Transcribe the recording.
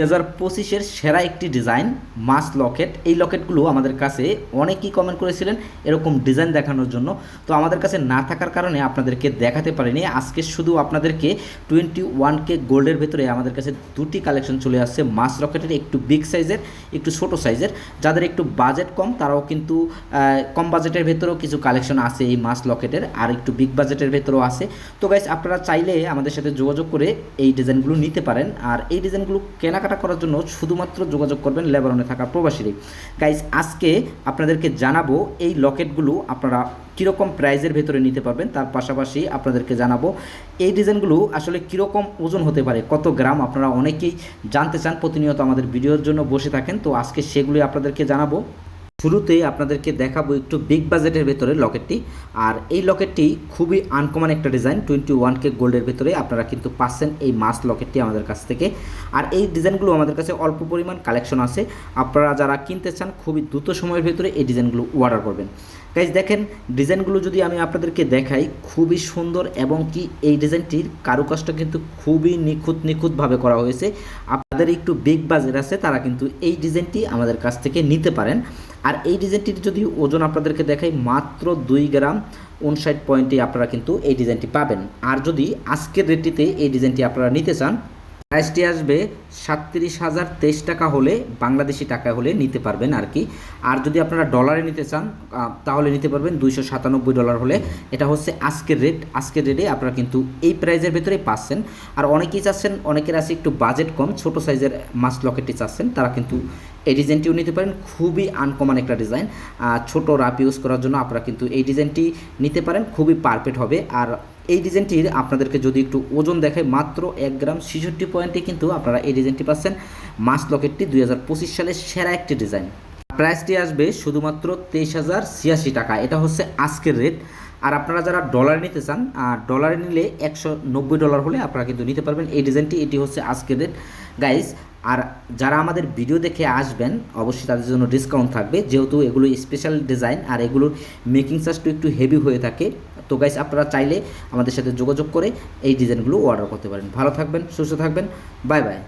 দু হাজার পঁচিশের সেরা একটি ডিজাইন, মাস লকেট। এই লকেটগুলো আমাদের কাছে অনেকেই কমেন্ট করেছিলেন এরকম ডিজাইন দেখানোর জন্য। তো আমাদের কাছে না থাকার কারণে আপনাদেরকে দেখাতে পারিনি। আজকে শুধু আপনাদেরকে টোয়েন্টি ওয়ান কে গোল্ডের ভেতরে আমাদের কাছে দুটি কালেকশন চলে আসছে। মাস লকেটের একটু বিগ সাইজের একটু ছোট সাইজের যাদের একটু বাজেট কম, তারাও কিন্তু কম বাজেটের ভেতরেও কিছু কালেকশন আছে এই মাস লকেটের। আর একটু বিগ বাজেটের ভেতরেও আছে। তো গাইস আপনারা চাইলে আমাদের সাথে যোগাযোগ করে এই ডিজাইনগুলো নিতে পারেন। আর এই ডিজাইনগুলো কেনাকাটা করার জন্য শুধুমাত্র যোগাযোগ করবেন লেবাননে থাকা প্রবাসীরাই। গাইজ আজকে আপনাদেরকে জানাব এই লকেটগুলো আপনারা কীরকম প্রাইজের ভেতরে নিতে পারবেন, তার পাশাপাশি আপনাদেরকে জানাব এই ডিজাইনগুলো আসলে কীরকম ওজন হতে পারে, কত গ্রাম, আপনারা অনেকেই জানতে চান, প্রতিনিয়ত আমাদের ভিডিওর জন্য বসে থাকেন, তো আজকে সেগুলি আপনাদেরকে জানাব। শুরুতেই আপনাদেরকে দেখাবো একটু বিগ বাজেটের ভেতরে লকেটটি আর এই লকেটটি খুবই আনকমন একটা ডিজাইন টোয়েন্টি ওয়ান কে গোল্ডের ভেতরে আপনারা কিন্তু পাচ্ছেন এই মাস লকেটটি আমাদের কাছ থেকে। আর এই ডিজাইনগুলো আমাদের কাছে অল্প পরিমাণ কালেকশন আছে। আপনারা যারা কিনতে চান, খুবই দ্রুত সময়ের ভেতরে এই ডিজাইনগুলো অর্ডার করবেন। গাইজ দেখেন ডিজাইনগুলো যদি আমি আপনাদেরকে দেখাই, খুবই সুন্দর এবং কি এই ডিজাইনটির কারুকাজটা কিন্তু খুবই নিখুঁত, নিখুঁতভাবে করা হয়েছে। আপনাদের একটু বিগ বাজেট আছে, তারা কিন্তু এই ডিজাইনটি আমাদের কাছ থেকে নিতে পারেন। আর এই ডিজাইনটির যদি ওজন আপনাদেরকে দেখাই, মাত্র দুই গ্রাম উনষাট পয়েন্টে আপনারা কিন্তু এই ডিজাইনটি পাবেন। আর যদি আজকের রেটটিতে এই ডিজাইনটি আপনারা নিতে চান প্রাইসটি আসবে সাতত্রিশ হাজার তেইশ টাকা হলে বাংলাদেশি টাকা হলে নিতে পারবেন আর কি। আর যদি আপনারা ডলারে নিতে চান তাহলে নিতে পারবেন দুইশো সাতানব্বই ডলার হলে। এটা হচ্ছে আজকের রেট আজকের রেটে আপনারা কিন্তু এই প্রাইজের ভেতরেই পাচ্ছেন। আর অনেকেই চাচ্ছেন, অনেকের আছে একটু বাজেট কম, ছোট সাইজের মাছ লকেটটি চাচ্ছেন। তারা কিন্তু এই ডিজাইনটিও নিতে পারেন। খুবই আনকমন একটা ডিজাইন ছোট রাপ ইউজ করার জন্য আপনারা কিন্তু এই ডিজাইনটি নিতে পারেন। খুবই পারফেক্ট হবে। আর এই ডিজাইনটির আপনাদেরকে যদি একটু ওজন দেখায়, মাত্র এক গ্রাম ছেষট্টি পয়েন্টে কিন্তু আপনারা এই ডিজাইনটি পাচ্ছেন। মাস লকেটটি দুই হাজার পঁচিশ সালের সেরা একটি ডিজাইন। প্রাইসটি আসবে শুধুমাত্র তেইশ হাজার ছিয়াশি টাকা। এটা হচ্ছে আজকের রেট। আর আপনারা যারা ডলারে নিতে চান আর ডলারে নিলে একশো নব্বই ডলার হলে আপনারা কিন্তু নিতে পারবেন এই ডিজাইনটি। এটি হচ্ছে আজকের রেট। গাইস আর যারা আমাদের ভিডিও দেখে আসবেন, অবশ্যই তাদের জন্য ডিসকাউন্ট থাকবে। যেহেতু এগুলো স্পেশাল ডিজাইন আর এগুলোর মেকিং চার্জটা একটু হেভি হয়ে থাকে। তো গাইস আপনারা চাইলে আমাদের সাথে যোগাযোগ করে এই ডিজাইনগুলো অর্ডার করতে পারেন। ভালো থাকবেন, সুস্থ থাকবেন। Bye bye